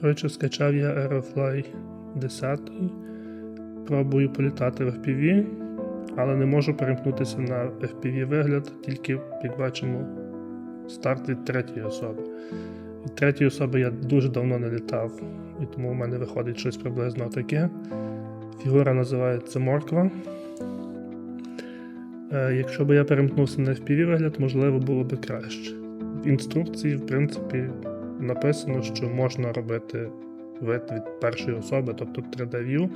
Коротше, скачав я Aerofly 10. Пробую політати в FPV, але не можу перемкнутися на FPV вигляд, тільки, як бачимо, старт від третьої особи. Від третьої особи я дуже давно не літав, і тому в мене виходить щось приблизно таке. Фігура називається Морква. Е, Якщо б я перемкнувся на FPV вигляд, можливо, було б краще. В інструкції, в принципі, написано, що можна робити вид від першої особи, тобто 3D-view.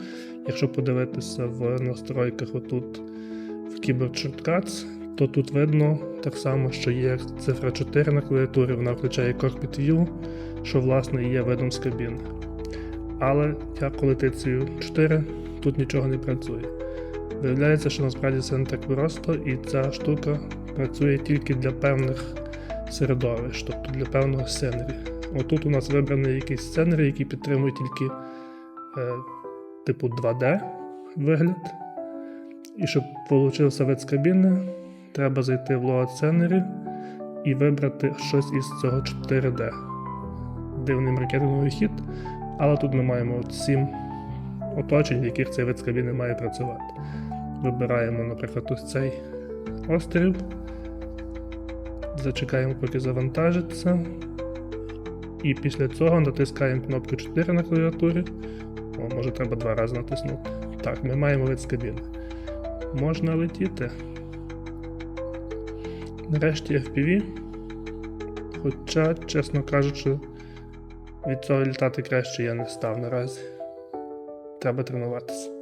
Якщо подивитися в настройках отут в Shortcuts, то тут видно так само, що є цифра 4 на клавіатурі, вона включає Cockpit View, що власне є видом з кабіни. Але я коли тицюю 4, тут нічого не працює. Виявляється, що насправді це не так просто, і ця штука працює тільки для певних середовищ, тобто для певного сценарі. Отут у нас вибраний якийсь сценарій, який підтримує тільки е, типу 2D вигляд. І щоб получився вид з кабіни, треба зайти в Load Scenery і вибрати щось із цього 4D. Дивний маркетинговий хід, але тут ми маємо от 7 оточень, в яких цей вид з кабіни має працювати. Вибираємо, наприклад, ось цей острів. Зачекаємо, поки завантажиться. І після цього натискаємо кнопку 4 на клавіатурі. О, може треба два рази натиснути. Так, ми маємо вид з кабіни. Можна летіти. Нарешті FPV. Хоча, чесно кажучи, від цього літати краще я не став наразі. Треба тренуватися.